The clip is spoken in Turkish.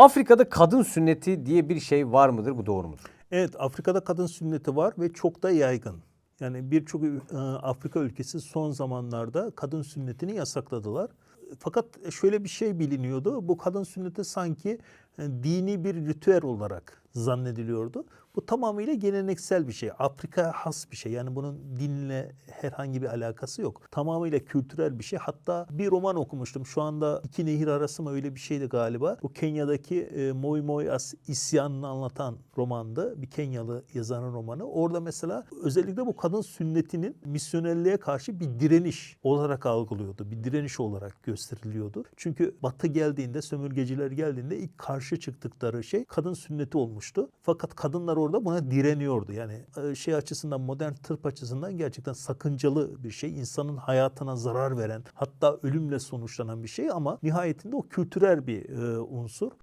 Afrika'da kadın sünneti diye bir şey var mıdır? Bu doğru mudur? Evet Afrika'da kadın sünneti var ve çok da yaygın. Yani birçok e, Afrika ülkesi son zamanlarda kadın sünnetini yasakladılar. Fakat şöyle bir şey biliniyordu. Bu kadın sünneti sanki e, dini bir ritüel olarak zannediliyordu. Bu tamamıyla geleneksel bir şey. Afrika has bir şey. Yani bunun dinle herhangi bir alakası yok. Tamamıyla kültürel bir şey. Hatta bir roman okumuştum. Şu anda iki nehir arası mı öyle bir şeydi galiba. Bu Kenya'daki e, Moi Moi As isyanını anlatan romandı. Bir Kenyalı yazarın romanı. Orada mesela özellikle bu kadın sünnetinin misyonerliğe karşı bir direniş olarak algılıyordu. Bir direniş olarak gösteriliyordu. Çünkü Batı geldiğinde, sömürgeciler geldiğinde ilk karşı çıktıkları şey kadın sünneti olmuştu. Fakat kadınlar orada buna direniyordu. Yani e, şey açısından, modern tıp açısından gerçekten sakıncalı bir şey. İnsanın hayatına zarar veren, hatta ölümle sonuçlanan bir şey ama nihayetinde o kültürel bir e, unsur.